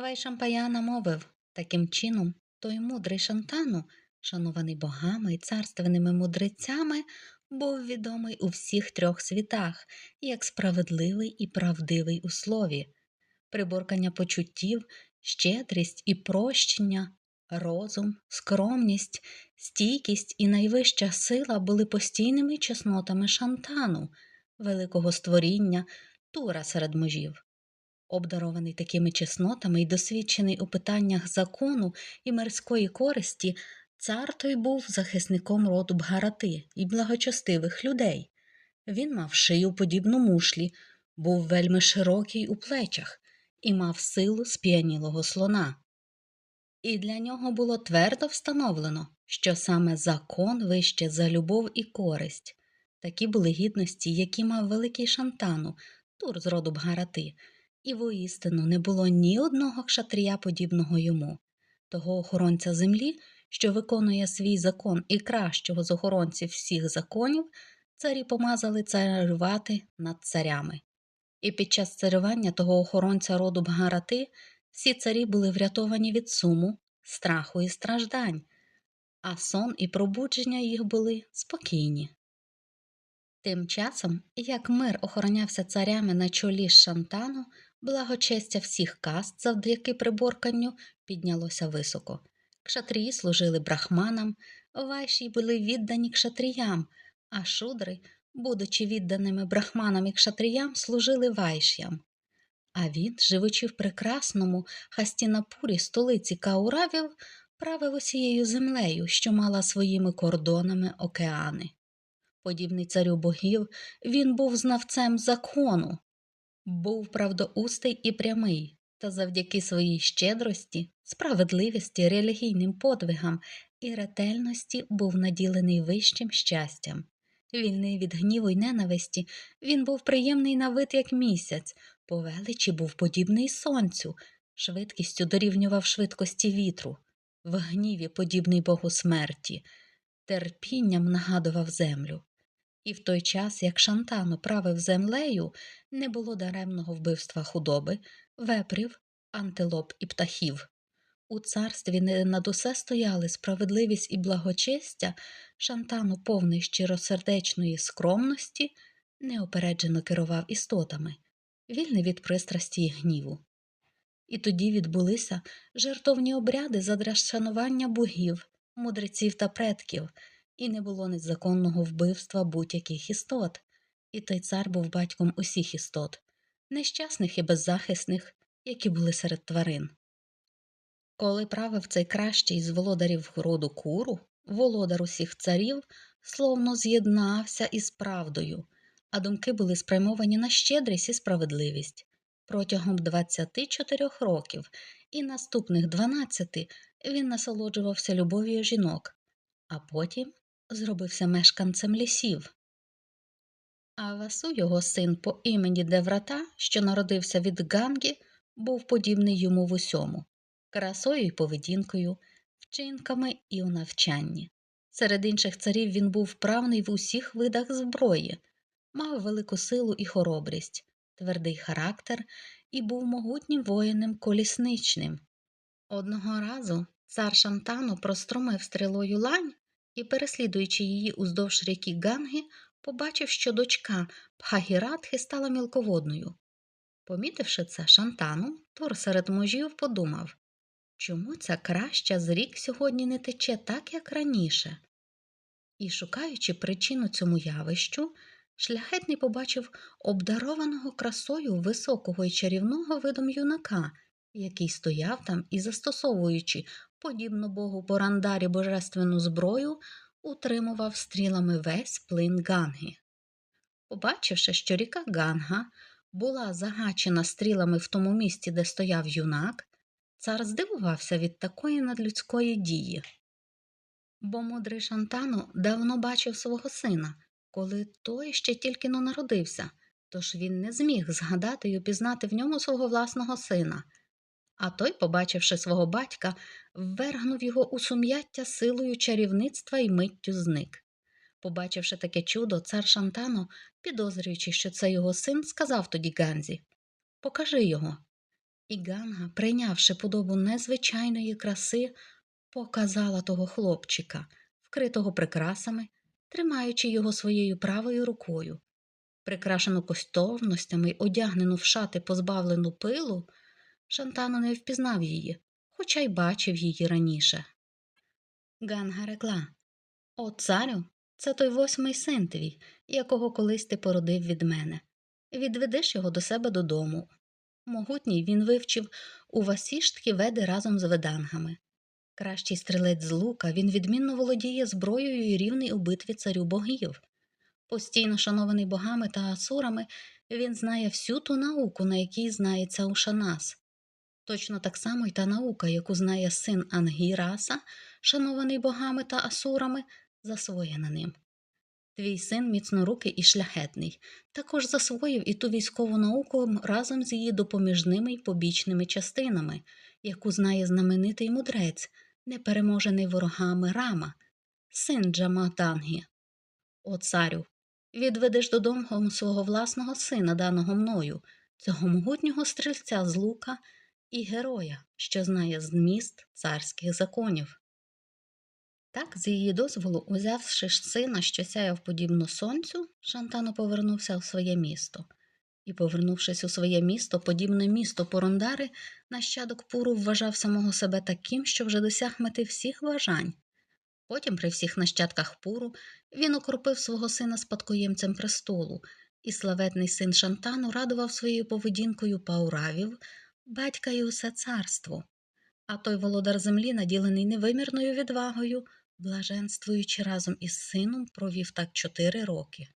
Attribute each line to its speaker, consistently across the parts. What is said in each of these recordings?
Speaker 1: Вайшампаяна мовив таким чином, той мудрий Шантану, шанований богами і царственними мудрецями, був відомий у всіх трьох світах як справедливий і правдивий у слові, приборкання почуттів, щедрість і прощення, розум, скромність, стійкість і найвища сила були постійними чеснотами Шантану, великого створіння, тура серед мужів. Обдарований такими чеснотами і досвідчений у питаннях закону і мирської користі, цар той був захисником роду Бгарати і благочестивих людей. Він мав шию подібну мушлі, був вельми широкий у плечах і мав силу сп'янілого слона. І для нього було твердо встановлено, що саме закон вище за любов і користь. Такі були гідності, які мав великий шантану, тур з роду Бгарати – і воістину не було ні одного кшатрія подібного йому, того охоронця землі, що виконує свій закон і кращого з охоронців всіх законів, царі помазали царювати над царями. І під час царювання того охоронця роду Бгарати всі царі були врятовані від суму, страху і страждань, а сон і пробудження їх були спокійні. Тим часом, як мир охоронявся царями на чолі з Шантану, благочестя всіх каст завдяки приборканню піднялося високо. Кшатрії служили брахманам, вайші були віддані кшатріям, а шудри, будучи відданими брахманам і кшатріям, служили вайшям. А він, живучи в прекрасному Хастінапурі, столиці Кауравів, правив усією землею, що мала своїми кордонами океани. Подібний царю богів, він був знавцем закону, був правдоустий і прямий, та завдяки своїй щедрості, справедливості, релігійним подвигам і ретельності був наділений вищим щастям. Вільний від гніву й ненависті, він був приємний на вид, як місяць, по величі був подібний сонцю, швидкістю дорівнював швидкості вітру, в гніві подібний Богу смерті, терпінням нагадував землю. І в той час, як Шантано правив землею, не було даремного вбивства худоби, вепрів, антилоп і птахів. У царстві не над усе стояли справедливість і благочестя, Шантану, повний щиросердечної скромності, неопереджено керував істотами, вільний від пристрасті і гніву. І тоді відбулися жертовні обряди задля шанування богів, мудреців та предків і не було незаконного вбивства будь-яких істот, і той цар був батьком усіх істот, нещасних і беззахисних, які були серед тварин. Коли правив цей кращий з володарів роду куру, володар усіх царів, словно з'єднався із правдою, а думки були спрямовані на щедрість і справедливість. Протягом 24 років і наступних 12 він насолоджувався любов'ю жінок, а потім зробився мешканцем лісів. А Васу, його син по імені Деврата, що народився від Гангі, був подібний йому в усьому красою і поведінкою, вчинками і у навчанні. Серед інших царів він був вправний в усіх видах зброї, мав велику силу і хоробрість, твердий характер і був могутнім воїнем колісничним. Одного разу цар Шантану простромив стрілою лань і, переслідуючи її уздовж ріки Ганги, побачив, що дочка Пхагіратхи стала мілководною. Помітивши це шантану, Тор серед мужів подумав чому ця краща з рік сьогодні не тече так, як раніше? І, шукаючи причину цьому явищу, шляхетний побачив обдарованого красою високого і чарівного видом юнака, який стояв там і, застосовуючи подібно богу Борандарі божественну зброю, утримував стрілами весь плин Ганги. Побачивши, що ріка Ганга була загачена стрілами в тому місці, де стояв юнак, цар здивувався від такої надлюдської дії. Бо мудрий Шантану давно бачив свого сина, коли той ще тільки но народився, тож він не зміг згадати й упізнати в ньому свого власного сина. А той, побачивши свого батька, ввергнув його у сум'яття силою чарівництва і миттю зник. Побачивши таке чудо, цар Шантано, підозрюючи, що це його син, сказав тоді Ганзі Покажи його. І Ганга, прийнявши подобу незвичайної краси, показала того хлопчика, вкритого прикрасами, тримаючи його своєю правою рукою. Прикрашену коштовностями одягнену в шати, позбавлену пилу, Шантано не впізнав її, хоча й бачив її раніше. Ганга рекла О, царю, це той восьмий син твій, якого колись ти породив від мене. Відведеш його до себе додому. Могутній він вивчив у васіштки веди разом з ведангами. Кращий стрілець з лука, він відмінно володіє зброєю і рівний у битві царю богів. Постійно шанований богами та асурами, він знає всю ту науку, на якій знається Ушанас. Точно так само й та наука, яку знає син Ангіраса, шанований богами та асурами, засвоєна ним. Твій син міцнорукий і шляхетний, також засвоїв і ту військову науку разом з її допоміжними й побічними частинами, яку знає знаменитий мудрець, непереможений ворогами Рама, син Джаматангі. О царю, відведеш додому свого власного сина, даного мною, цього могутнього стрільця з лука і героя, що знає зміст царських законів. Так, з її дозволу, узявши сина, що сяяв подібно сонцю, Шантано повернувся у своє місто. І, повернувшись у своє місто, подібне місто Порондари, нащадок Пуру вважав самого себе таким, що вже досяг мети всіх бажань. Потім, при всіх нащадках Пуру, він окропив свого сина спадкоємцем престолу, і славетний син Шантану радував своєю поведінкою пауравів, батька і усе царство. А той володар землі, наділений невимірною відвагою, блаженствуючи разом із сином, провів так чотири роки.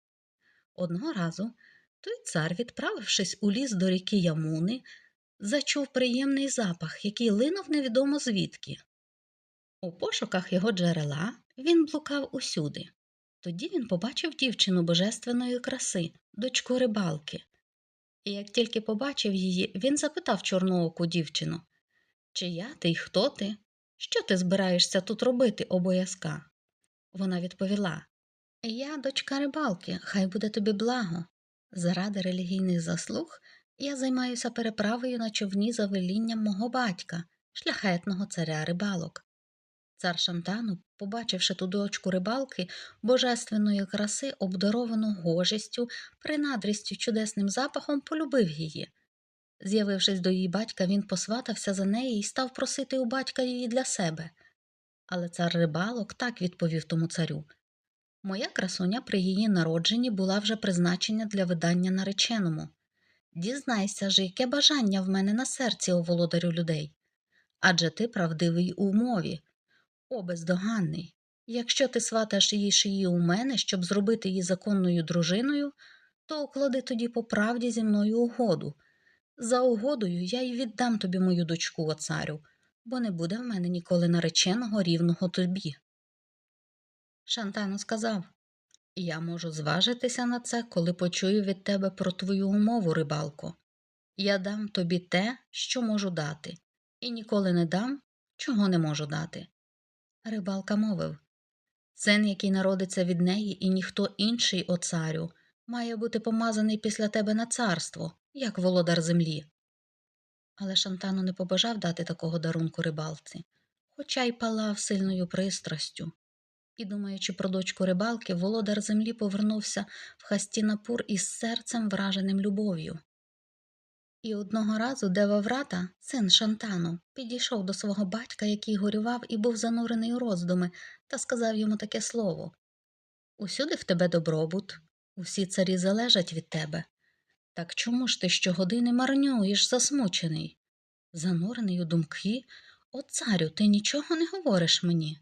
Speaker 1: Одного разу той цар, відправившись у ліс до ріки Ямуни, зачув приємний запах, який линув невідомо звідки. У пошуках його джерела він блукав усюди. Тоді він побачив дівчину божественної краси, дочку рибалки. І як тільки побачив її, він запитав чорнооку дівчину Чия ти й хто ти? Що ти збираєшся тут робити, обов'язка? Вона відповіла Я дочка рибалки, хай буде тобі благо. Заради релігійних заслуг я займаюся переправою на човні за велінням мого батька, шляхетного царя рибалок. Цар Шантану, побачивши ту дочку рибалки, божественної краси, обдаровану гожістю, принадрістю чудесним запахом, полюбив її. З'явившись до її батька, він посватався за неї і став просити у батька її для себе. Але цар рибалок так відповів тому царю Моя красуня при її народженні була вже призначена для видання нареченому. Дізнайся ж, яке бажання в мене на серці, о володарю людей. Адже ти правдивий у мові. О, бездоганний. Якщо ти сваташ її шиї у мене, щоб зробити її законною дружиною, то уклади тоді по правді зі мною угоду. За угодою я й віддам тобі мою дочку, о царю, бо не буде в мене ніколи нареченого рівного тобі. Шантано сказав Я можу зважитися на це, коли почую від тебе про твою умову, рибалко. Я дам тобі те, що можу дати, і ніколи не дам, чого не можу дати. Рибалка мовив Син, який народиться від неї, і ніхто інший, о царю, має бути помазаний після тебе на царство, як володар землі. Але Шантану не побажав дати такого дарунку рибалці, хоча й палав сильною пристрастю. І, думаючи про дочку рибалки, володар землі повернувся в Хастінапур із серцем враженим любов'ю. І одного разу Деваврата, син Шантану, підійшов до свого батька, який горював і був занурений у роздуми, та сказав йому таке слово Усюди в тебе добробут, усі царі залежать від тебе. Так чому ж ти щогодини марнюєш засмучений? Занурений у думки, о царю, ти нічого не говориш мені.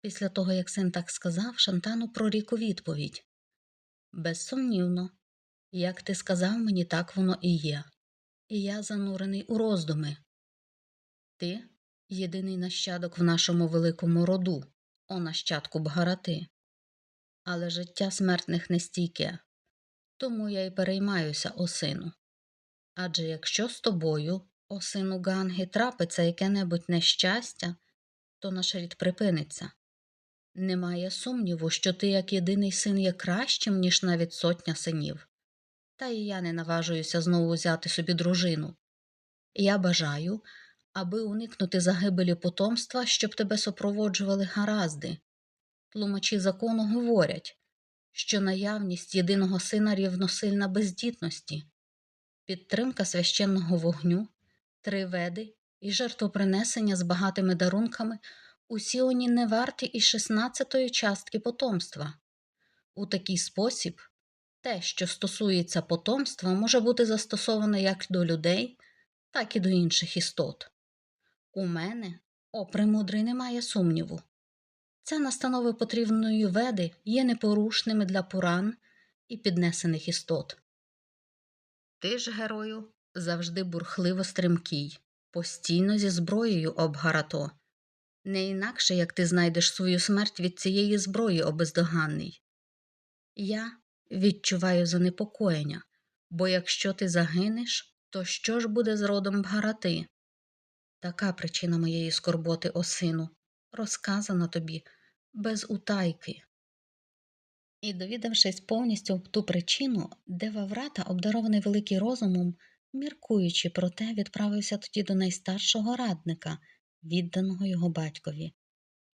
Speaker 1: Після того, як син так сказав, Шантану прорік у відповідь Безсумнівно, як ти сказав мені, так воно і є, і я занурений у роздуми. Ти єдиний нащадок в нашому великому роду, о нащадку Бгарати. Але життя смертних не стійке, тому я й переймаюся, о сину. Адже якщо з тобою, о сину Ганги, трапиться яке небудь нещастя, то наш рід припиниться. Немає сумніву, що ти, як єдиний син, є кращим, ніж навіть сотня синів. Та і я не наважуюся знову взяти собі дружину. Я бажаю, аби уникнути загибелі потомства, щоб тебе супроводжували гаразди. Тлумачі закону говорять, що наявність єдиного сина рівносильна бездітності, підтримка священного вогню, три веди і жертвопринесення з багатими дарунками усі вони не варті і шістнадцятої частки потомства. У такий спосіб те, що стосується потомства, може бути застосоване як до людей, так і до інших істот. У мене, о премудрий, немає сумніву. Це настанови потрібної веди є непорушними для пуран і піднесених істот. Ти ж, герою, завжди бурхливо стрімкий, постійно зі зброєю обгарато. Не інакше, як ти знайдеш свою смерть від цієї зброї обездоганний. Я відчуваю занепокоєння, бо якщо ти загинеш, то що ж буде з родом Бгарати? Така причина моєї скорботи, о сину, розказана тобі без утайки. І, довідавшись повністю ту причину, Деваврата, обдарований великий розумом, міркуючи про те, відправився тоді до найстаршого радника, відданого його батькові.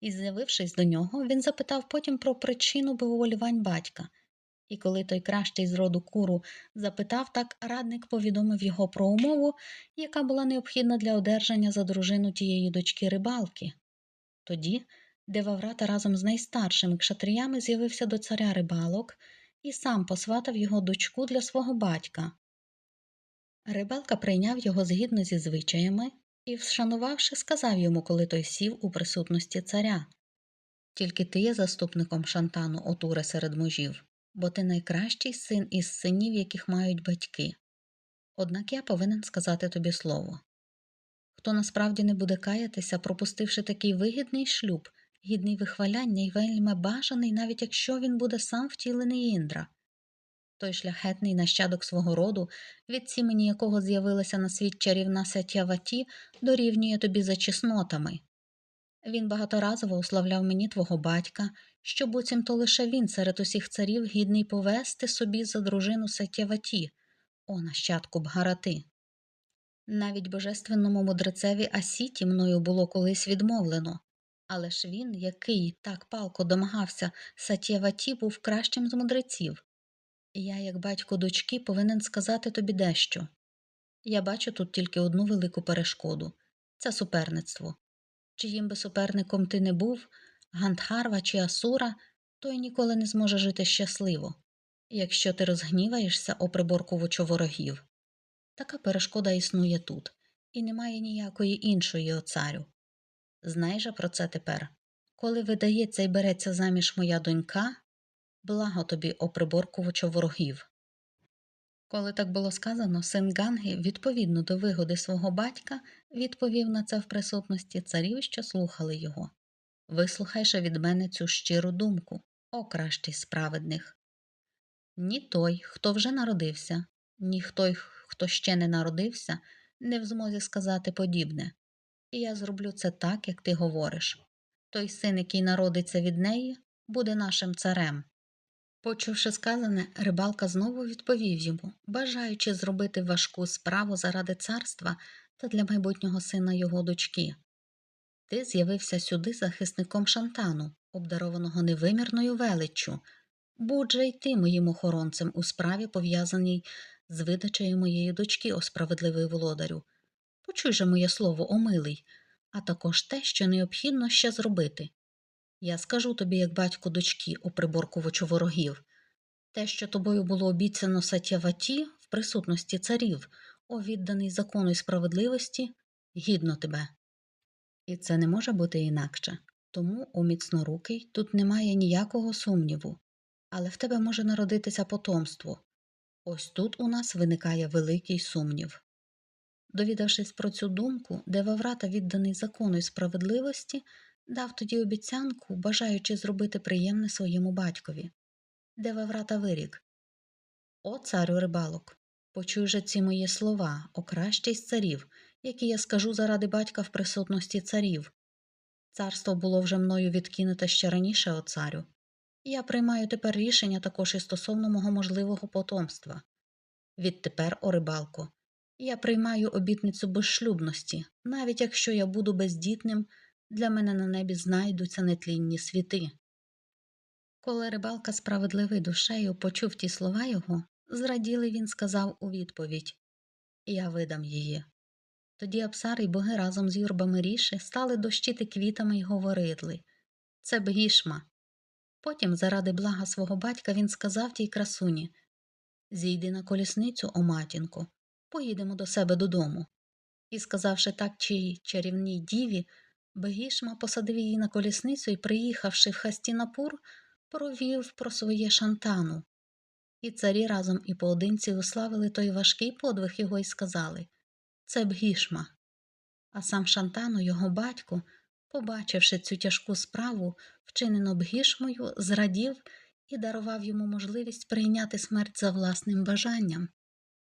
Speaker 1: І, з'явившись до нього, він запитав потім про причину боговолівань батька. І коли той кращий з роду куру запитав, так радник повідомив його про умову, яка була необхідна для одержання за дружину тієї дочки рибалки. Тоді Деваврата разом з найстаршими кшатріями з'явився до царя рибалок і сам посватав його дочку для свого батька. Рибалка прийняв його згідно зі звичаями і, вшанувавши, сказав йому, коли той сів у присутності царя Тільки ти є заступником шантану, отуре серед мужів, бо ти найкращий син із синів, яких мають батьки. Однак я повинен сказати тобі слово. Хто насправді не буде каятися, пропустивши такий вигідний шлюб, гідний вихваляння і вельми бажаний, навіть якщо він буде сам втілений Індра. Той шляхетний нащадок свого роду, від сімені якого з'явилася на світ чарівна Сатяваті, дорівнює тобі за чеснотами. Він багаторазово уславляв мені твого батька, що буцімто лише він серед усіх царів гідний повести собі за дружину Сатяваті, о нащадку Бгарати. Навіть божественному мудрецеві Асіті мною було колись відмовлено, але ж він, який так палко домагався Сатєваті, був кращим з мудреців. Я, як батько дочки, повинен сказати тобі дещо. Я бачу тут тільки одну велику перешкоду це суперництво. Чиїм би суперником ти не був, Гандхарва чи Асура, той ніколи не зможе жити щасливо, якщо ти розгніваєшся о приборкувачу ворогів. Така перешкода існує тут, і немає ніякої іншої о царю. Знай же про це тепер. Коли видається і береться заміж моя донька, благо тобі о приборкувачу ворогів. Коли так було сказано, син Ганги, відповідно до вигоди свого батька, відповів на це в присутності царів, що слухали його. Вислухай же від мене цю щиру думку, о кращий справедних. Ні той, хто вже народився, ні той, хто ще не народився, не в змозі сказати подібне. І я зроблю це так, як ти говориш. Той син, який народиться від неї, буде нашим царем. Почувши сказане, рибалка знову відповів йому, бажаючи зробити важку справу заради царства та для майбутнього сина його дочки. Ти з'явився сюди захисником шантану, обдарованого невимірною величчю. Будь же й ти моїм охоронцем у справі, пов'язаній з видачею моєї дочки, о справедливий володарю. Почуй же моє слово, омилий, а також те, що необхідно ще зробити. Я скажу тобі, як батько дочки, о приборкувачу ворогів, те, що тобою було обіцяно Сатяваті в присутності царів, о відданий закону і справедливості, гідно тебе. І це не може бути інакше. Тому, о міцнорукий, тут немає ніякого сумніву, але в тебе може народитися потомство. Ось тут у нас виникає великий сумнів. Довідавшись про цю думку, Деваврата, відданий закону і справедливості, дав тоді обіцянку, бажаючи зробити приємне своєму батькові. Деваврата вирік О, царю рибалок, почуй же ці мої слова, о кращий з царів, які я скажу заради батька в присутності царів. Царство було вже мною відкинуте ще раніше, о царю. Я приймаю тепер рішення також і стосовно мого можливого потомства. Відтепер, о рибалко, Я приймаю обітницю безшлюбності, навіть якщо я буду бездітним, для мене на небі знайдуться нетлінні світи. Коли рибалка справедливий душею почув ті слова його, зраділий він сказав у відповідь Я видам її. Тоді Апсар і боги разом з юрбами ріші стали дощити квітами й говорили Це бгішма. Потім, заради блага свого батька, він сказав тій красуні Зійди на колісницю, о матінко, поїдемо до себе додому. І, сказавши так чиїй чарівній діві, Бегішма посадив її на колісницю і, приїхавши в Хастінапур, провів про своє шантану. І царі разом і поодинці уславили той важкий подвиг його і сказали Це Бгішма. А сам Шантану, його батько, побачивши цю тяжку справу, вчинену Бгішмою, зрадів і дарував йому можливість прийняти смерть за власним бажанням.